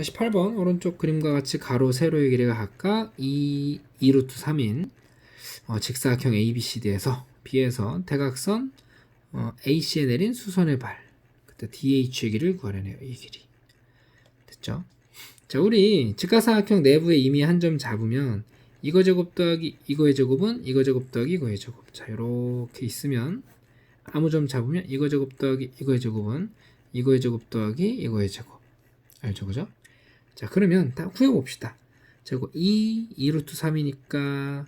자, 18번 오른쪽 그림과 같이 가로 세로의 길이가 각각 2, 2루트 3인 어, 직사각형 ABCD에서 B에서 대각선 어, AC에 내린 수선의 발 그때 DH의 길이를 구하려네요. 이 길이 됐죠? 자 우리 직각삼각형 내부에 이미 한 점 잡으면 이거 제곱 더하기 이거의 제곱은 이거 제곱 더하기 이거의 제곱 자 이렇게 있으면 아무 점 잡으면 이거 제곱 더하기 이거의 제곱은 이거의 제곱 더하기 이거의 제곱 알죠 그죠? 자 그러면 딱 구해봅시다 자 이거 2 2루트 3이니까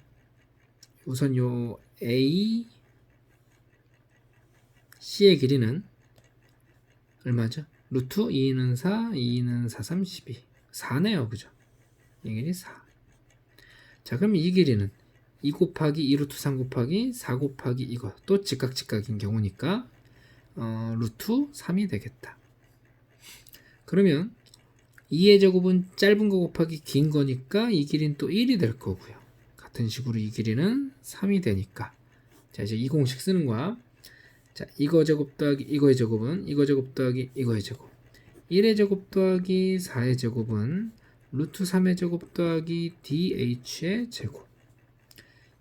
우선 요 A C의 길이는 얼마죠? 루트 2는 4, 2는 4, 3, 12 4네요 그죠? 이 길이 4 자 그럼 이 길이는 2 곱하기 2 루트 3 곱하기 4 곱하기 이거 또 직각 직각인 경우니까 어, 루트 3이 되겠다 그러면 2의 제곱은 짧은 거 곱하기 긴 거니까 이 길이는 또 1이 될 거고요 같은 식으로 이 길이는 3이 되니까 자 이제 이 공식 쓰는 거야 자 이거 제곱 더하기 이거의 제곱은 이거 제곱 더하기 이거의 제곱 1의 제곱 더하기 4의 제곱은 루트 3의 제곱 더하기 DH의 제곱.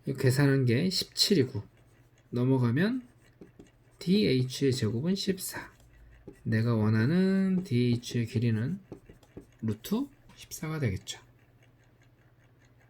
이거 계산한 게 17이고 넘어가면 DH의 제곱은 14. 내가 원하는 DH의 길이는 루트 14가 되겠죠.